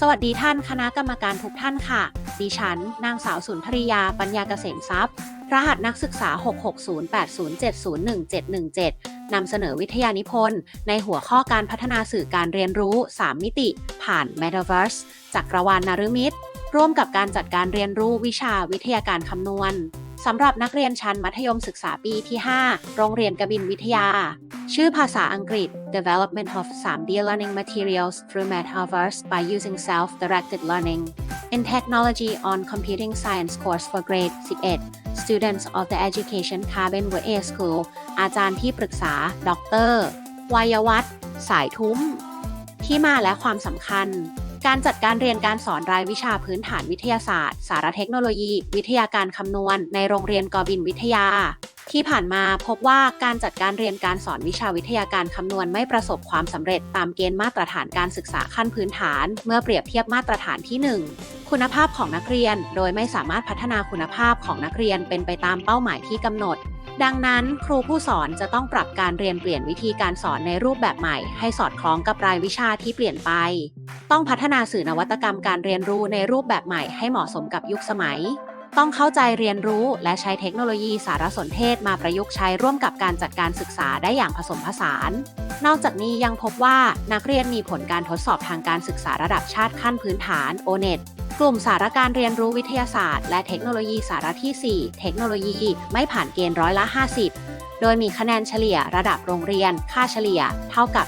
สวัสดีท่านคณะกรรมการทุกท่านค่ะ ดิฉัน นางสาวสุนทรียา ปัญญาเกษมทรัพย์ รหัสนักศึกษา 660807017 นำเสนอวิทยานิพนธ์ ในหัวข้อการพัฒนาสื่อการเรียนรู้ 3 มิติ ผ่าน Metaverse จากกรวาลนารุมิตร ร่วมกับการจัดการเรียนรู้วิชาวิทยาการคำนวณ สำหรับนักเรียนชั้นมัธยมศึกษาปีที่ 5 โรงเรียนกบินวิทยา ชื่อภาษาอังกฤษ Development of 3D Learning Materials through Metaverse by using Self-Directed Learning in Technology on Computing Science course for grade 11 Students of the Education Cabin w a School อาจารย์ที่ปรึกษา ดร วัยวัฒน์สายทุ้ม ที่มาและความสำคัญ การจัดการเรียนการสอนรายวิชาพื้นฐานวิทยาศาสตร์ สารเทคโนโลยี วิทยาการคำนวณ ในโรงเรียนกอบินวิทยา ที่ผ่านมาพบว่าการจัดการเรียนการสอนวิชาวิทยาการคำนวณไม่ประสบความสำเร็จตามเกณฑ์มาตรฐานการศึกษาขั้นพื้นฐาน เมื่อเปรียบเทียบมาตรฐานที่ 1 คุณภาพของนักเรียน โดยไม่สามารถพัฒนาคุณภาพของนักเรียนเป็นไปตามเป้าหมายที่กำหนด ดังนั้นครูผู้สอนจะต้องปรับการเรียนเปลี่ยนวิธีการสอนในรูปแบบใหม่ ให้สอดคล้องกับรายวิชาที่เปลี่ยนไป ต้องพัฒนาสื่อนวัตกรรมการเรียนรู้ในรูปแบบใหม่ให้เหมาะสมกับยุคสมัย ต้องเข้าใจเรียนรู้และใช้เทคโนโลยีสารสนเทศมาประยุกต์ใช้ร่วมกับการจัดการศึกษาได้อย่างผสมผสาน นอกจากนี้ยังพบว่านักเรียนมีผลการทดสอบทางการศึกษาระดับชาติขั้นพื้นฐาน O-NET กลุ่มสารการเรียนรู้วิทยาศาสตร์ และเทคโนโลยีสารที่ 4 เทคโนโลยีไม่ผ่านเกณฑ์ร้อยละ 50 โดยมีคะแนนเฉลี่ยระดับโรงเรียน ค่าเฉลี่ย เท่ากับ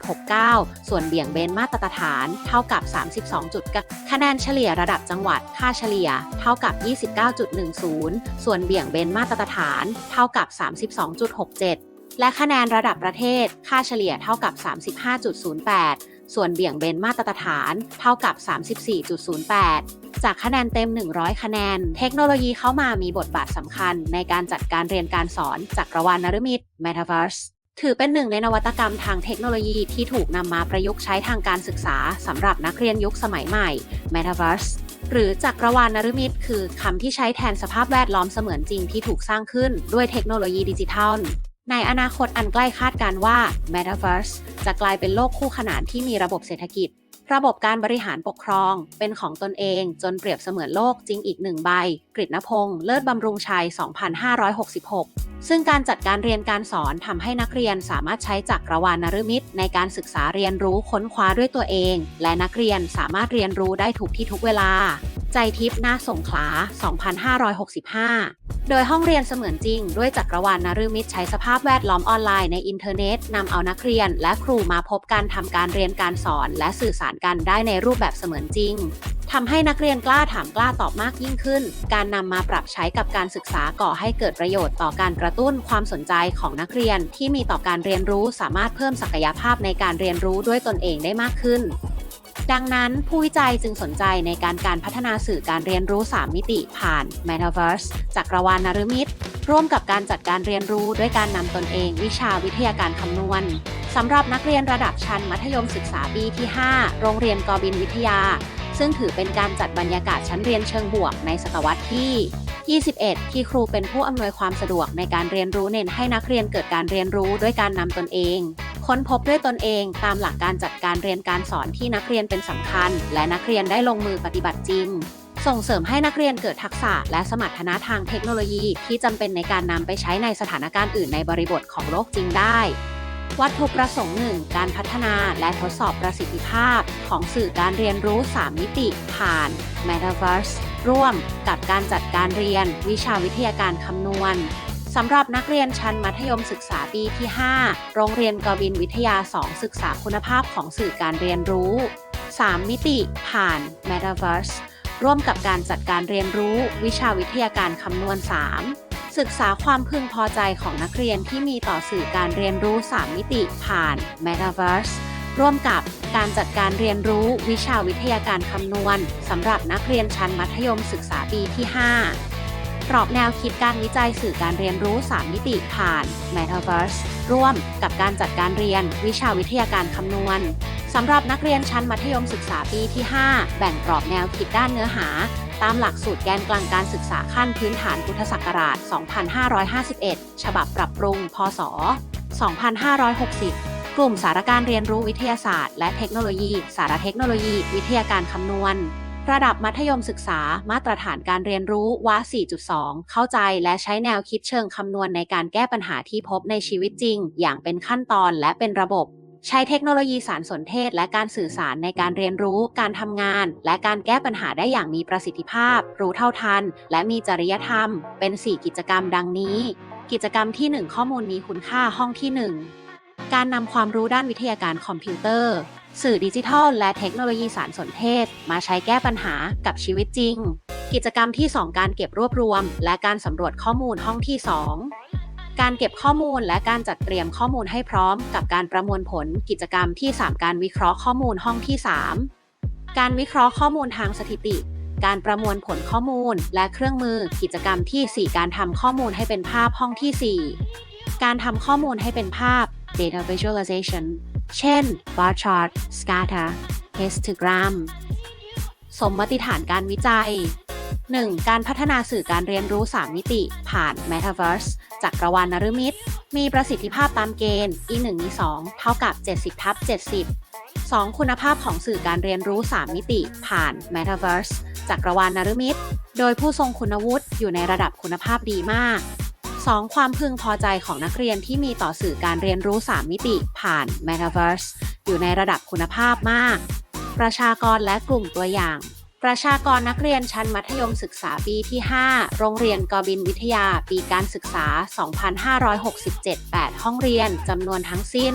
32.69 ส่วนเบี่ยงเบนมาตรฐาน เท่ากับ 32. จุดคะแนนเฉลี่ยระดับจังหวัด ค่าเฉลี่ย เท่ากับ 29.10 ส่วนเบี่ยงเบนมาตรฐาน เท่ากับ 32.67และคะแนนระดับประเทศ ค่าเฉลี่ยเท่ากับ 35.08 ส่วนเบี่ยงเบนมาตรฐานเท่ากับ 34.08 จากคะแนนเต็ม 100 คะแนน เทคโนโลยีเข้ามามีบทบาทสำคัญในการจัดการเรียนการสอนจากรวาลนฤมิต Metaverse ถือเป็นหนึ่งในนวัตกรรมทางเทคโนโลยีที่ถูกนำมาประยุกต์ใช้ทางการศึกษาสำหรับนักเรียนยุคสมัยใหม่ Metaverse หรือจักรวาลนฤมิตคือคำที่ใช้แทนสภาพแวดล้อมเสมือนจริงที่ถูกสร้างขึ้นด้วยเทคโนโลยีดิจิทัล ในอนาคตอันใกล้คาดการว่า Metaverse จะกลายเป็นโลกคู่ขนานที่มีระบบเศรษฐกิจ ระบบการบริหารปกครอง เป็นของตนเองจนเปรียบเสมือนโลกจริงอีกหนึ่งใบ กฤษณพงษ์เลิศบำรุงชัย 2566 ซึ่งการจัดการเรียนการสอนทำให้นักเรียนสามารถใช้จักรวาลนฤมิตในการศึกษาเรียนรู้ค้นคว้าด้วยตัวเอง และนักเรียนสามารถเรียนรู้ได้ทุกที่ทุกเวลา ใจทิพย์นาสงขลา 2565 โดยห้องเรียนเสมือนจริง ด้วยจักรวาลนฤมิตใช้สภาพแวดล้อมออนไลน์ในอินเทอร์เน็ตนำเอานักเรียน และครูมาพบการทำการเรียนการสอน และสื่อสารกันได้ในรูปแบบเสมือนจริงทำให้นักเรียนกล้าถามกล้าตอบมากยิ่งขึ้น การนำมาปรับใช้กับการศึกษาก่อให้เกิดประโยชน์ต่อการกระตุ้นความสนใจของนักเรียนที่มีต่อการเรียนรู้สามารถเพิ่มศักยภาพในการเรียนรู้ด้วยตนเองได้มากขึ้น ดังนั้นผู้วิจัยจึงสนใจในการการพัฒนาสื่อการเรียนรู้ 3 มิติผ่าน Metaverse จักรวาลนฤมิตร่วมกับการจัดการเรียนรู้ด้วยการนำตนเองวิชาวิทยาการคำนวณสำหรับนักเรียนระดับชั้นมัธยมศึกษาปีที่ 5 โรงเรียนกอบินวิทยา ซึ่งถือเป็นการจัดบรรยากาศชั้นเรียนเชิงบวกในศตวรรษที่ 21 ที่ครูเป็นผู้อำนวยความสะดวกในการเรียนรู้เน้นให้นักเรียนเกิดการเรียนรู้ด้วยการนำตนเอง ค้นพบด้วยตนเองตามหลักการจัดการเรียนการสอนที่นักเรียนเป็นสำคัญ และนักเรียนได้ลงมือปฏิบัติจริง ส่งเสริมให้นักเรียนเกิดทักษะและสมรรถนะทางเทคโนโลยีที่จำเป็นในการนำไปใช้ในสถานการณ์อื่นในบริบทของโลกจริงได้วัตถุประสงค์หนึ่งการพัฒนาและทดสอบประสิทธิภาพ ของสื่อการเรียนรู้ 3 มิติผ่าน Metaverse ร่วมกับการจัดการเรียน วิชาวิทยาการคำนวณสำหรับนักเรียนชั้นมัธยมศึกษาปีที่ 5 โรงเรียนกบินวิทยา 2 ศึกษาคุณภาพของสื่อการเรียนรู้ 3 มิติผ่าน Metaverse ร่วมกับการจัดการเรียนรู้วิชาวิทยาการคำนวณ 3 ศึกษาความพึงพอใจของนักเรียนที่มีต่อสื่อการเรียนรู้ 3 มิติผ่าน Metaverse ร่วมกับ การจัดการเรียนรู้วิชาวิทยาการคำนวณสำหรับนักเรียนชั้นมัธยมศึกษาปีที่ 5 กรอบแนวคิดการวิจัยสื่อการเรียนรู้ 3 มิติผ่าน Metaverse ร่วมกับการจัดการเรียนวิชาวิทยาการคำนวณสำหรับนักเรียนชั้นมัธยมศึกษาปีที่ 5 แบ่งกรอบแนวคิดด้านเนื้อหา ตามหลักสูตรแกนกลางการศึกษาขั้นพื้นฐานพุทธศักราช 2551 ฉบับปรับปรุง พศ 2560 กลุ่มสารการเรียนรู้วิทยาศาสตร์และเทคโนโลยี สารเทคโนโลยี วิทยาการคำนวณ ระดับมัธยมศึกษา มาตรฐานการเรียนรู้ว่า4.2 เข้าใจและใช้แนวคิดเชิงคำนวณในการแก้ปัญหาที่พบในชีวิตจริง อย่างเป็นขั้นตอนและเป็นระบบ ใช้เทคโนโลยีสารสนเทศ และการสื่อสารในการเรียนรู้ การทำงาน และการแก้ปัญหาได้อย่างมีประสิทธิภาพ รู้เท่าทัน และมีจริยธรรม เป็น 4 กิจกรรมดังนี้ กิจกรรมที่ 1 ข้อมูลมีคุณค่าห้องที่ 1 การนำความรู้ด้านวิทยาการคอมพิวเตอร์ สื่อดิจิทัล และเทคโนโลยีสารสนเทศ มาใช้แก้ปัญหากับชีวิตจริง กิจกรรมที่ 2 การเก็บรวบรวม และการสำรวจข้อมูลห้องที่ 2 การเก็บข้อมูลและการจัดเตรียมข้อมูลให้พร้อม กับการประมวลผล กิจกรรมที่ 3 การวิเคราะห์ข้อมูลห้องที่ 3 การวิเคราะห์ข้อมูลทางสถิติ การประมวลผลข้อมูล และเครื่องมือ กิจกรรมที่ 4 การทำข้อมูลให้เป็นภาพห้องที่ 4 การทำข้อมูลให้เป็นภาพ data visualization เช่น bar chart scatter histogram สมมติฐานการวิจัย 1. การพัฒนาสื่อการเรียนรู้ 3 มิติ ผ่าน Metaverse จักรวาลนฤมิต มีประสิทธิภาพตามเกณฑ์ e 1 e 2 เท่ากับ 70ทับ70 2. คุณภาพของสื่อการเรียนรู้ 3 มิติ ผ่าน Metaverse จักรวาลนฤมิตโดยผู้ทรงคุณวุฒิอยู่ในระดับคุณภาพดีมาก 2. ความพึงพอใจของนักเรียนที่มีต่อสื่อการเรียนรู้ 3 มิติผ่าน Metaverse อยู่ในระดับคุณภาพมาก ประชากรและกลุ่มตัวอย่าง ประชากรนักเรียนชั้นมัธยมศึกษาปีที่ 5 โรงเรียนกบินวิทยาปีการศึกษา 2567 8 ห้องเรียนจำนวนทั้งสิ้น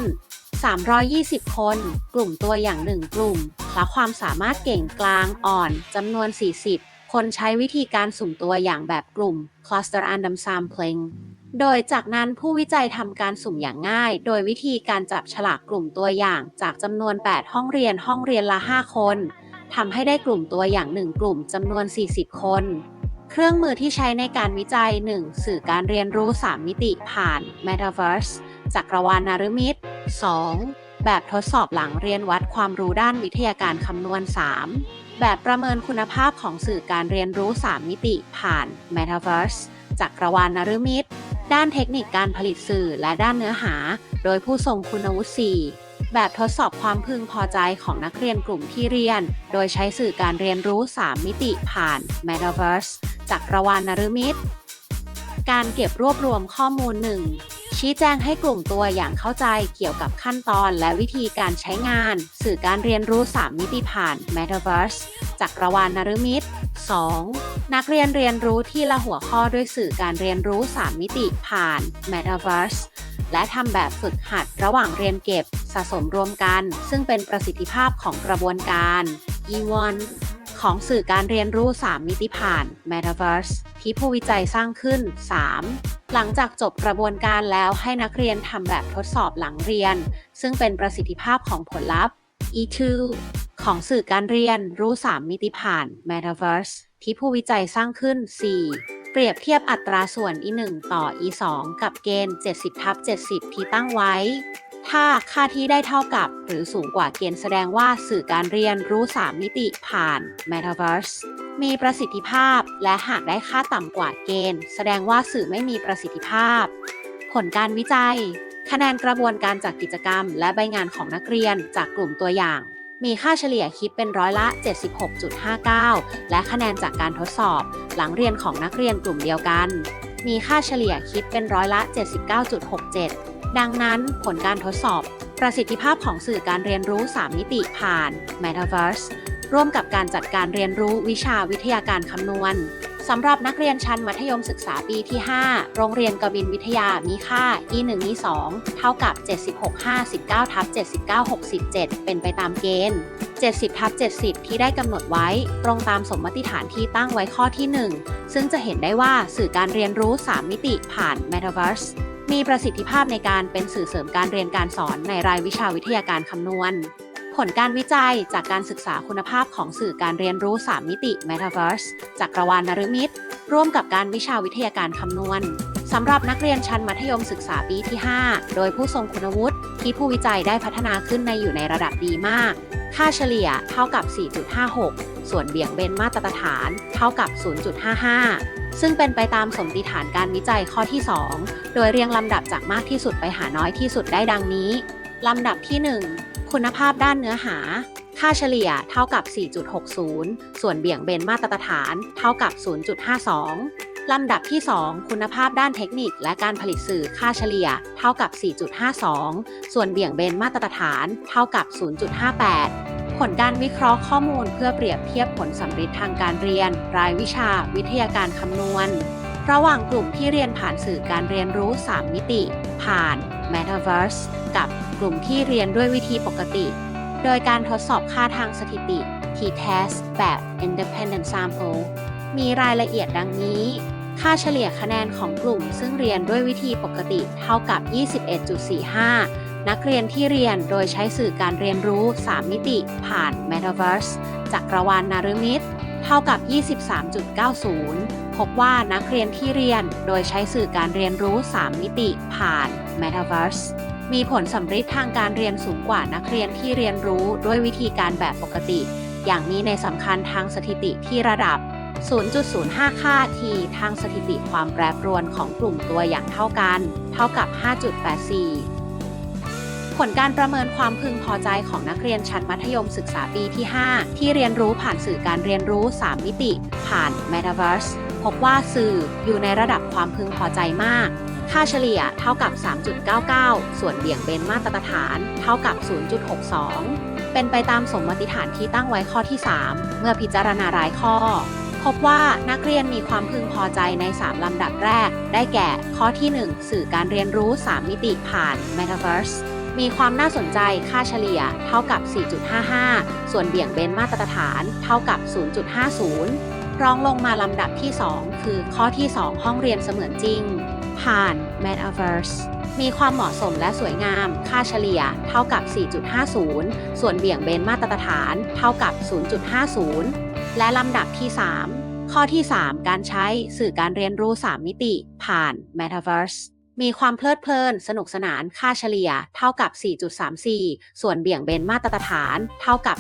320 คน กลุ่มตัวอย่าง 1 กลุ่ม และความสามารถเก่งกลางอ่อนจำนวน 40 คนใช้วิธีการสุ่มตัวอย่างแบบกลุ่ม cluster random sampling โดยจากนั้นผู้วิจัยทำการสุ่มอย่างง่าย โดยวิธีการจับฉลากกลุ่มตัวอย่างจากจำนวน 8 ห้องเรียนห้องเรียนละ 5 คนทำให้ได้กลุ่มตัวอย่าง 1 กลุ่มจำนวน 40 คน เครื่องมือที่ใช้ในการวิจัย 1. สื่อการเรียนรู้ 3 มิติผ่าน Metaverse จักรวาลนฤมิต 2. แบบทดสอบหลังเรียนวัดความรู้ด้านวิทยาการคำนวณ 3. แบบประเมินคุณภาพของสื่อการเรียนรู้ 3 มิติผ่าน Metaverse จักรวาลนฤมิตด้านเทคนิคการผลิตสื่อและด้านเนื้อหา โดยผู้ทรงคุณวุฒิ 4 แบบทดสอบความพึงพอใจของนักเรียนกลุ่มที่เรียน โดยใช้สื่อการเรียนรู้ 3 มิติผ่าน Metaverse จักรวาลนฤมิตการเก็บรวบรวมข้อมูล 1 ชี้แจงให้กลุ่มตัวอย่างเข้าใจเกี่ยวกับขั้นตอนและวิธีการใช้งาน สื่อการเรียนรู้ 3 มิติผ่าน Metaverse จักรวาลนฤมิต 2. นักเรียนเรียนรู้ที่ละหัวข้อด้วยสื่อการเรียนรู้ 3 มิติผ่าน Metaverse และทำแบบฝึกหัดระหว่างเรียนเก็บสะสมรวมกัน ซึ่งเป็นประสิทธิภาพของกระบวนการ E1 ของสื่อการเรียนรู้ 3 มิติผ่าน Metaverse ที่ผู้วิจัยสร้างขึ้น 3. หลังจากจบกระบวนการแล้วให้นักเรียนทำแบบทดสอบหลังเรียน ซึ่งเป็นประสิทธิภาพของผลลัพธ์ E2 ของสื่อการเรียนรู้ 3 มิติผ่าน Metaverse ที่ผู้วิจัยสร้างขึ้น 4. เปรียบเทียบอัตราส่วน E1 ต่อ E2 กับเกณฑ์ 70ทับ70 ที่ตั้งไว้ ถ้าค่าที่ได้เท่ากับหรือสูงกว่าเกณฑ์แสดงว่าสื่อการเรียนรู้ 3 มิติผ่าน Metaverse มีประสิทธิภาพ และหากได้ค่าต่ำกว่าเกณฑ์ แสดงว่าสื่อไม่มีประสิทธิภาพ ผลการวิจัย คะแนนกระบวนการจากกิจกรรม และใบงานของนักเรียนจากกลุ่มตัวอย่าง มีค่าเฉลี่ยคิดเป็นร้อยละ 76.59 และคะแนนจากการทดสอบ หลังเรียนของนักเรียนกลุ่มเดียวกัน มีค่าเฉลี่ยคิดเป็นร้อยละ 79.67 ดังนั้นผลการทดสอบประสิทธิภาพของสื่อการเรียนรู้ 3 มิติผ่าน Metaverse ร่วมกับการจัดการเรียนรู้วิชาวิทยาการคำนวณสำหรับนักเรียนชั้นมัธยมศึกษาปีที่ 5 โรงเรียนกบินวิทยามีค่า e 1 e 2เท่ากับ 7659ทับ7967 เป็นไปตามเกณฑ์ 70ทับ70 ที่ได้กำหนดไว้ ตรงตามสมมติฐานที่ตั้งไว้ข้อที่ 1 ซึ่งจะเห็นได้ว่าสื่อการเรียนรู้ 3 มิติผ่าน Metaverse มีประสิทธิภาพในการเป็นสื่อเสริมการเรียนการสอนในรายวิชาวิทยาการคำนวณ ผลการวิจัยจากการศึกษาคุณภาพของสื่อการเรียนรู้ 3 มิติ Metaverse จักรวาลนฤมิตร่วมกับการวิชาวิทยาการคำนวณสำหรับนักเรียนชั้นมัธยมศึกษาปีที่ 5 โดยผู้ทรงคุณวุฒิ ที่ผู้วิจัยได้พัฒนาขึ้นในอยู่ในระดับดีมาก ค่าเฉลี่ยเท่ากับ 4.56 ส่วนเบี่ยงเบนมาตรฐาน เท่ากับ 0.55 ซึ่งเป็นไปตามสมมติฐานการวิจัยข้อที่ 2 โดยเรียงลำดับจากมากที่สุดไปหาน้อยที่สุดได้ดังนี้ ลำดับที่ 1 คุณภาพด้านเนื้อหา ค่าเฉลี่ยเท่ากับ 4.60 ส่วนเบี่ยงเบนมาตรฐานเท่ากับ 0.52 ลำดับที่ 2 คุณภาพด้านเทคนิคและการผลิตสื่อค่าเฉลี่ยเท่ากับ 4.52 ส่วนเบี่ยงเบนมาตรฐานเท่ากับ 0.58 ผลการวิเคราะห์ข้อมูลเพื่อเปรียบเทียบผลสัมฤทธิ์ทางการเรียน รายวิชา วิทยาการคำนวณ ระหว่างกลุ่มที่เรียนผ่านสื่อการเรียนรู้ 3 มิติ ผ่าน Metaverse กับกลุ่มที่เรียนด้วยวิธีปกติ โดยการทดสอบค่าทางสถิติ t-test แบบ independent sample มีรายละเอียดดังนี้ ค่าเฉลี่ยคะแนนของกลุ่มซึ่งเรียนด้วยวิธีปกติเท่ากับ 21.45 นักเรียนที่เรียนโดยใช้สื่อการเรียนรู้ 3 มิติผ่าน Metaverse จักรวาลนารุมิตรเท่ากับ 23.90 พบว่านักเรียนที่เรียนโดยใช้สื่อการเรียนรู้ 3 มิติผ่าน Metaverse มีผลสัมฤทธิ์ทางการเรียนสูงกว่านักเรียนที่เรียนรู้ด้วยวิธีการแบบปกติ อย่างมีในสำคัญทางสถิติที่ระดับ 0.05 ค่าทีทางสถิติความแปรปรวนของกลุ่มตัวอย่างเท่ากัน เท่ากับ 5.84 ผลการประเมินความพึงพอใจของนักเรียนชั้นมัธยมศึกษาปีที่ 5 ที่เรียนรู้ผ่านสื่อการเรียนรู้ 3 มิติ ผ่าน Metaverse พบว่าสื่ออยู่ในระดับความพึงพอใจมาก ค่าเฉลี่ยเท่ากับ 3.99 ส่วนเบี่ยงเบนมาตรฐาน เท่ากับ 0.62 เป็นไปตามสมมติฐานที่ตั้งไว้ข้อที่ 3 เมื่อพิจารณารายข้อ พบว่านักเรียนมีความพึงพอใจใน 3 ลำดับแรก ได้แก่ ข้อที่ 1 สื่อการเรียนรู้ 3 มิติผ่าน Metaverse มีความน่าสนใจค่าเฉลี่ยเท่ากับ 4.55 ส่วนเบี่ยงเบนมาตรฐานเท่ากับ 0.50 รองลงมาลำดับที่ 2 คือข้อที่ 2 ห้องเรียนเสมือนจริง ผ่าน Metaverse มีความเหมาะสมและสวยงาม ค่าเฉลี่ยเท่ากับ 4.50 ส่วนเบี่ยงเบนมาตรฐานเท่ากับ 0.50 และลำดับที่ 3 ข้อที่ 3 การใช้สื่อการเรียนรู้ 3 มิติ ผ่าน Metaverse มีความเพลิดเพลิน สนุกสนานค่าเฉลี่ย เท่ากับ 4.34 ส่วนเบี่ยงเบนมาตรฐาน เท่ากับ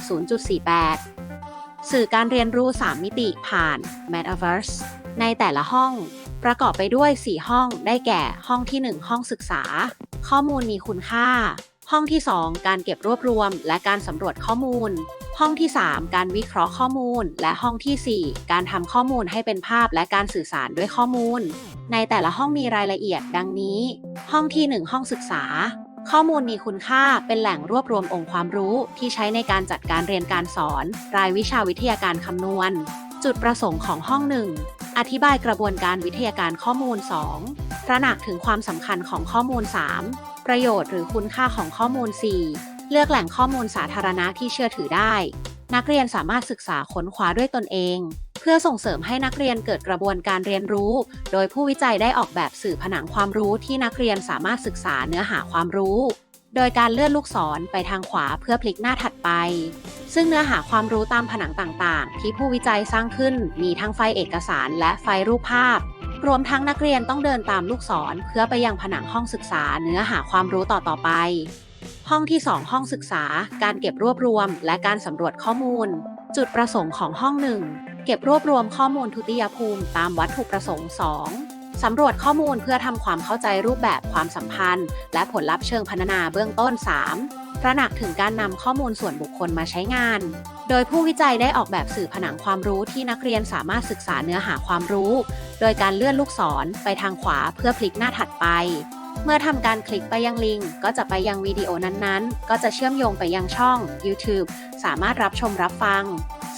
0.48 สื่อการเรียนรู้ 3 มิติผ่าน Metaverse ในแต่ละห้อง ประกอบไปด้วย 4 ห้องได้แก่ห้องที่ 1 ห้องศึกษา ข้อมูลมีคุณค่า ห้องที่ 2 การเก็บรวบรวม และการสำรวจข้อมูล ห้องที่ 3 การวิเคราะห์ข้อมูล และห้องทีสี่ 4 การทำข้อมูลให้เป็นภาพและการสื่อสารด้วยข้อมูล ในแต่ละห้องมีรายละเอียดดังนี้ ห้องที่ 1 ห้องศึกษา ข้อมูลมีคุณค่าเป็นแหล่งรวบรวมองค์ความรู้ที่ใช้ในการจัดการเรียนการสอน รายวิชาวิทยาการคำนวณ จุดประสงค์ของห้องหนึ่งอธิบายกระบวนการวิทยาการข้อมูล 2. ตระหนักถึงความสำคัญของข้อมูล 3. ประโยชน์หรือคุณค่าของข้อมูล 4. เลือกแหล่งข้อมูลสาธารณะที่เชื่อถือได้ นักเรียนสามารถศึกษาค้นคว้าด้วยตนเอง เพื่อส่งเสริมให้นักเรียนเกิดกระบวนการเรียนรู้ โดยผู้วิจัยได้ออกแบบสื่อผนังความรู้ที่นักเรียนสามารถศึกษาเนื้อหาความรู้ โดยการเลื่อนลูกศรไปทางขวาเพื่อพลิกหน้าถัดไป ซึ่งเนื้อหาความรู้ตามผนังต่างๆ ที่ผู้วิจัยสร้างขึ้นมีทั้งไฟล์เอกสารและไฟล์รูปภาพรวมทั้งนักเรียนต้องเดินตามลูกศรเพื่อไปยังผนังห้องศึกษาเนื้อหาความรู้ต่อๆไป ห้องที่ 2 ห้องศึกษา การเก็บรวบรวม และการสำรวจข้อมูล จุดประสงค์ของห้องหนึ่งเก็บรวบรวมข้อมูลทุติยภูมิ ตามวัตถุประสงค์ 2. สำรวจข้อมูลเพื่อทำความเข้าใจรูปแบบความสัมพันธ์ และผลลัพธ์เชิงพรรณนาเบื้องต้น 3. ตระหนักถึงการนำข้อมูลส่วนบุคคลมาใช้งาน โดยผู้วิจัยได้ออกแบบสื่อผนังความรู้ที่นักเรียนสามารถศึกษาเนื้อหาความรู้ โดยการเลื่อนลูกศรไปทางขวาเพื่อพลิกหน้าถัดไป เมื่อทำการคลิกไปยังลิงก์ก็จะไปยังวิดีโอนั้นๆ ก็จะเชื่อมโยงไปยังช่อง YouTube สามารถรับชมรับฟัง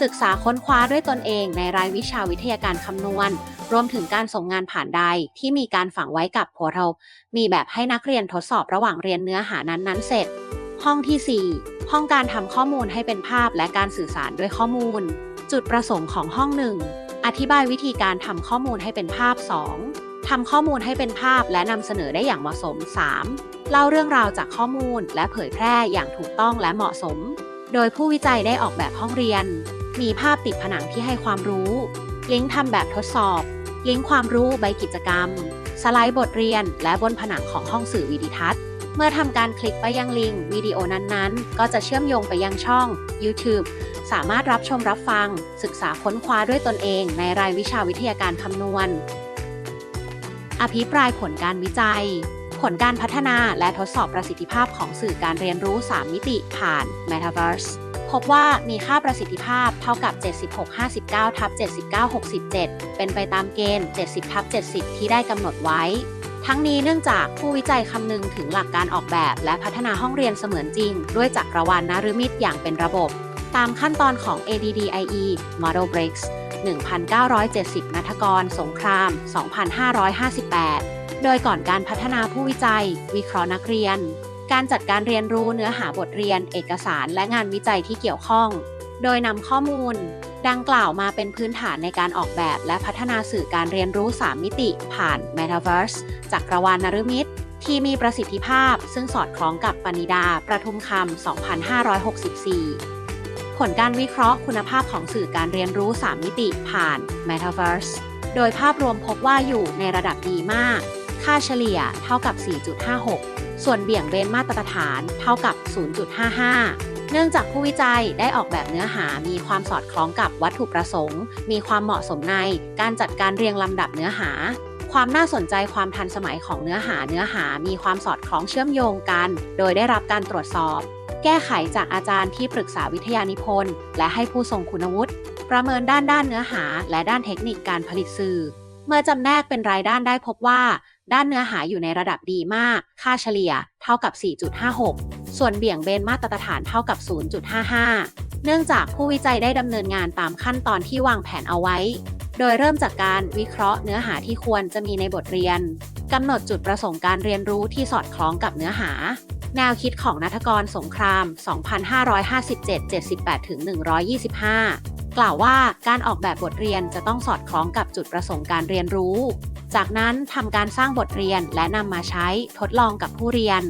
ศึกษาค้นคว้าด้วยตนเองในรายวิชาวิทยาการคำนวณ รวมถึงการส่งงานผ่านใดที่มีการฝังไว้กับ Portal มีแบบให้นักเรียนทดสอบระหว่างเรียนเนื้อหานั้นๆ เสร็จ ห้องที่ 4 ห้องการทำข้อมูลให้เป็นภาพและการสื่อสารด้วยข้อมูล จุดประสงค์ของห้องหนึ่งอธิบายวิธีการทำข้อมูลให้เป็นภาพ 2. ทำข้อมูลให้เป็นภาพและนำเสนอได้อย่างเหมาะสม 3. เล่าเรื่องราวจากข้อมูล และเผยแพร่อย่างถูกต้องและเหมาะสม โดยผู้วิจัยได้ออกแบบห้องเรียน มีภาพติดผนังที่ให้ความรู้ ลิงก์ทำแบบทดสอบ ลิงก์ความรู้ใบกิจกรรม สไลด์บทเรียน และบนผนังของห้องสื่อวิดิทัศน์ เมื่อทำการคลิกไปยังลิงก์วิดีโอนั้นๆ ก็จะเชื่อมโยงไปยังช่อง YouTube สามารถรับชมรับฟัง ศึกษาค้นคว้าด้วยตนเองในรายวิชาวิทยาการคำนวณ อภิปรายผลการวิจัย ผลการพัฒนาและทดสอบประสิทธิภาพของสื่อการเรียนรู้ 3 มิติผ่าน Metaverse พบว่ามีค่าประสิทธิภาพเท่ากับ 7659ทับ7967 เป็นไปตามเกณฑ์ 70ทับ70 ที่ได้กำหนดไว้ ทั้งนี้เนื่องจากผู้วิจัยคำนึงถึงหลักการออกแบบและพัฒนาห้องเรียนเสมือนจริง ด้วยจักรวาลนฤมิตอย่างเป็นระบบ ตามขั้นตอนของ ADDIE Model Breaks 1970 นัทกร สงคราม 2558 โดยก่อนการพัฒนาผู้วิจัย วิเคราะห์นักเรียน การจัดการเรียนรู้เนื้อหาบทเรียน เอกสาร และงานวิจัยที่เกี่ยวข้อง โดยนำข้อมูล ดังกล่าวมาเป็นพื้นฐานในการออกแบบ และพัฒนาสื่อการเรียนรู้ 3 มิติ ผ่าน Metaverse จักรวาลนฤมิตที่มีประสิทธิภาพ ซึ่งสอดคล้องกับปณิดา ประทุมคำ 2564 ผลการวิเคราะห์คุณภาพของสื่อการเรียนรู้ 3 มิติผ่าน Metaverse โดยภาพรวมพบว่าอยู่ในระดับดีมาก ค่าเฉลี่ยเท่ากับ 4.56 ส่วนเบี่ยงเบนมาตรฐานเท่ากับ 0.55 เนื่องจากผู้วิจัยได้ออกแบบเนื้อหามีความสอดคล้องกับวัตถุประสงค์ มีความเหมาะสมในการจัดการเรียงลำดับเนื้อหา ความน่าสนใจความทันสมัยของเนื้อหาเนื้อหามีความสอดคล้องเชื่อมโยงกัน โดยได้รับการตรวจสอบ แก้ไขจากอาจารย์ที่ปรึกษาวิทยานิพนธ์ และให้ผู้ทรงคุณวุฒิประเมินด้านด้านเนื้อหา และด้านเทคนิคการผลิตสื่อ เมื่อจำแนกเป็นรายด้านได้พบว่า ด้านเนื้อหาอยู่ในระดับดีมาก ค่าเฉลี่ยเท่ากับ 4.56 ส่วนเบี่ยงเบนมาตรฐานเท่ากับ 0.55 เนื่องจากผู้วิจัยได้ดำเนินงานตามขั้นตอนที่วางแผนเอาไว้ โดยเริ่มจากการวิเคราะห์เนื้อหาที่ควรจะมีในบทเรียนกำหนดจุดประสงค์การเรียนรู้ที่สอดคล้องกับเนื้อหา แนวคิดของนัทกรสงคราม 2557-78-125 กล่าวว่าการออกแบบบทเรียนจะต้องสอดคล้องกับจุดประสงค์การเรียนรู้ จากนั้นทำการสร้างบทเรียนและนำมาใช้ทดลองกับผู้เรียน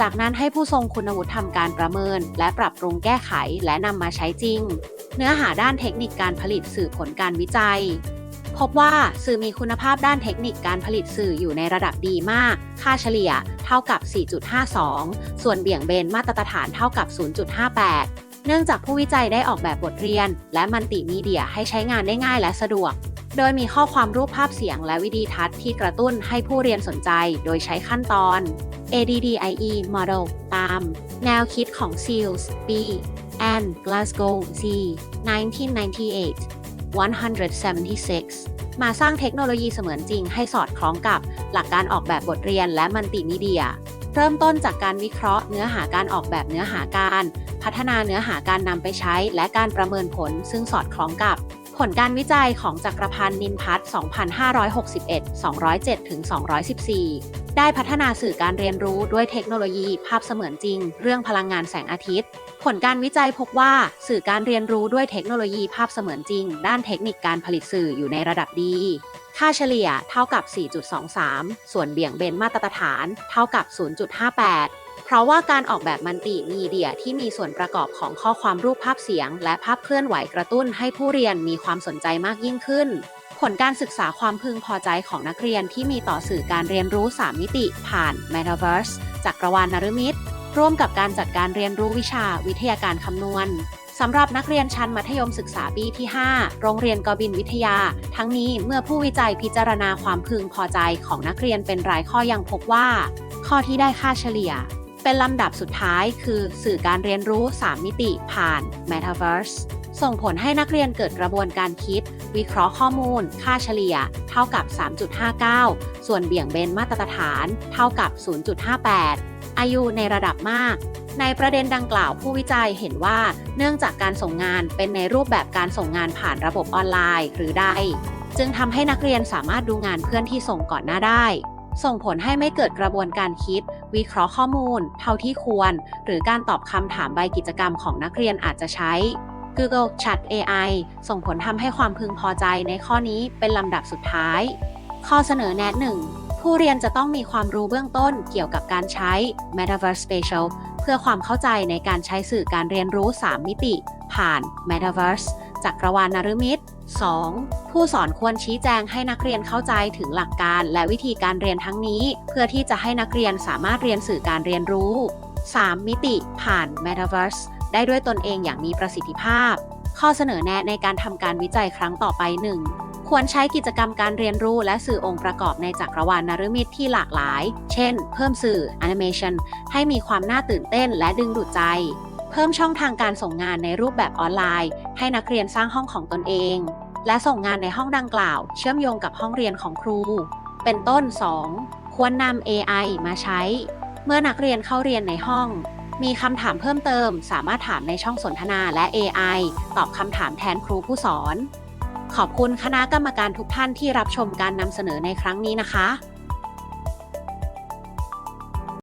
จากนั้นให้ผู้ทรงคุณวุฒิทำการประเมิน และปรับปรุงแก้ไขและนำมาใช้จริง เนื้อหาด้านเทคนิคการผลิตสื่อผลการวิจัย พบว่าสื่อมีคุณภาพด้านเทคนิคการผลิตสื่ออยู่ในระดับดีมาก ค่าเฉลี่ยเท่ากับ 4.52 ส่วนเบี่ยงเบนมาตรฐานเท่ากับ 0.58 เนื่องจากผู้วิจัยได้ออกแบบบทเรียน และมัลติมีเดียให้ใช้งานได้ง่ายและสะดวก โดยมีข้อความรูปภาพเสียงและวิดีทัศน์ที่กระตุ้นให้ผู้เรียนสนใจโดยใช้ขั้นตอน ADDIE Model ตาม แนวคิดของ Seals B and Glasgow Z 1998 176 มาสร้างเทคโนโลยีเสมือนจริงให้สอดคล้องกับหลักการออกแบบบทเรียนและมัลติมีเดีย เริ่มต้นจากการวิเคราะห์เนื้อหาการออกแบบเนื้อหาการ พัฒนาเนื้อหาการนำไปใช้ และการประเมินผลซึ่งสอดคล้องกับ ลการวิจัยของจักรพันธ์นินพัฒน์2561 207 214 ได้พัฒนาสื่อการเรียนรู้ด้วยเทคโนโลยีภาพเสมือนจริง เรื่องพลังงานแสงอาทิตย์ ผลการวิจัยพบว่าสื่อการเรียนรู้ด้วยเทคโนโลยีภาพเสมือนจริง ด้านเทคนิคการผลิตสื่ออยู่ในระดับดี ค่าเฉลี่ยเท่ากับ 4.23 ส่วนเบี่ยงเบนมาตรฐาน เท่ากับ 0.58 เพราะว่าการออกแบบมัลติมีเดียที่มีส่วนประกอบของข้อความรูปภาพเสียง และภาพเคลื่อนไหวกระตุ้นให้ผู้เรียนมีความสนใจมากยิ่งขึ้น ผลการศึกษาความพึงพอใจของนักเรียนที่มีต่อสื่อการเรียนรู้ 3 มิติ ผ่าน Metaverse จักรวาลนฤมิตร่วมกับการจัดการเรียนรู้วิชาวิทยาการคำนวณสำหรับนักเรียนชั้นมัธยมศึกษาปีที่ 5 โรงเรียนกบินวิทยา ทั้งนี้เมื่อผู้วิจัยพิจารณาความพึงพอใจของนักเรียนเป็นรายข้อยังพบว่า ข้อที่ได้ค่าเฉลี่ย เป็นลำดับสุดท้ายคือสื่อการเรียนรู้ 3 มิติผ่าน Metaverse ส่งผลให้นักเรียนเกิดกระบวนการคิด วิเคราะห์ข้อมูล ค่าเฉลี่ย เท่ากับ 3.59 ส่วนเบี่ยงเบนมาตรฐาน เท่ากับ 0.58 อายุในระดับมาก ในประเด็นดังกล่าวผู้วิจัยเห็นว่า เนื่องจากการส่งงานเป็นในรูปแบบการส่งงานผ่านระบบออนไลน์หรือใดจึงทำให้นักเรียนสามารถดูงานเพื่อนที่ส่งก่อนหน้าได้ ส่งผลให้ไม่เกิดกระบวนการคิด วิเคราะห์ข้อมูล เท่าที่ควร หรือการตอบคำถามใบกิจกรรมของนักเรียนอาจจะใช้ Google Chat AI ส่งผลทำให้ความพึงพอใจในข้อนี้เป็นลำดับสุดท้าย ข้อเสนอแนะหนึ่งผู้เรียนจะต้องมีความรู้เบื้องต้นเกี่ยวกับการใช้ Metaverse Spatial เพื่อความเข้าใจในการใช้สื่อการเรียนรู้ 3 มิติ ผ่าน Metaverse จักรวาลนฤมิต 2. ผู้สอนควรชี้แจงให้นักเรียนเข้าใจถึงหลักการและวิธีการเรียนทั้งนี้ เพื่อที่จะให้นักเรียนสามารถเรียนสื่อการเรียนรู้ 3 มิติผ่าน Metaverse ได้ด้วยตนเองอย่างมีประสิทธิภาพ ข้อเสนอแนะในการทำการวิจัยครั้งต่อไป 1. คควรใช้กิจกรรมการเรียนรู้และสื่อองค์ประกอบในจักรวาลนฤมิตที่หลากหลาย เช่น เพิ่มสื่อแอนิเมชันให้มีความน่าตื่นเต้นและดึงดูดใจ เพิ่มช่องทางการส่งงานในรูปแบบออนไลน์ ให้นักเรียนสร้างห้องของตนเอง และส่งงานในห้องดังกล่าว เชื่อมโยงกับห้องเรียนของครู เป็นต้น 2. ควรนำ AI มาใช้ เมื่อนักเรียนเข้าเรียนในห้อง มีคำถามเพิ่มเติม สามารถถามในช่องสนทนาและ AI ตอบคำถามแทนครูผู้สอน ขอบคุณคณะกรรมการทุกท่านที่รับชมการนำเสนอในครั้งนี้นะคะ